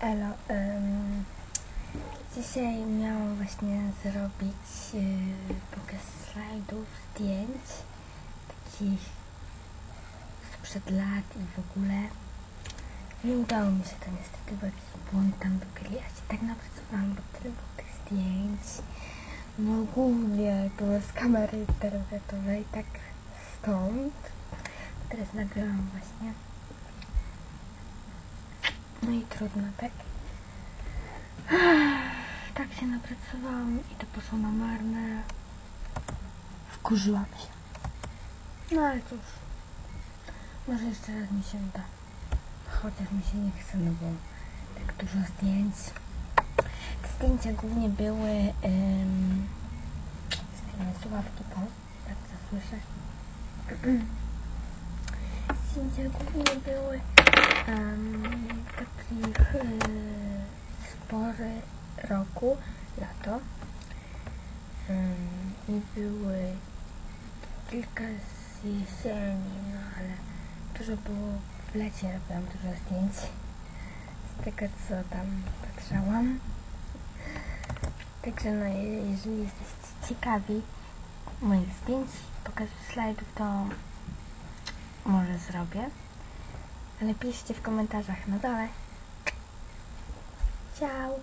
Elo, ym, dzisiaj miałam właśnie zrobić yy, pokaz slajdów, zdjęć, takich sprzed lat i w ogóle. Nie udało mi się to niestety, bo jakiś błąd tam był, ja się tak napracowałam, bo tyle było tych zdjęć. No głównie było z kamery internetowej, tak stąd. Teraz nagrałam właśnie. No i trudno, tak? Tak się napracowałam i to poszło na marne. Wkurzyłam się. No ale cóż. Może jeszcze raz mi się uda. Chociaż mi się nie chce, no bo tak dużo zdjęć. Te zdjęcia głównie były ym, z tymi słuchawki po, tak co słyszę. Zdjęcia głównie były z pory roku, lato. I były kilka z jesieni, no ale dużo było w lecie, robiłam dużo zdjęć. Z tego co tam patrzałam. Także no, je- jeżeli jesteście ciekawi moich zdjęć, pokazu slajdów, to może zrobię. Ale piszcie w komentarzach na dole. 下午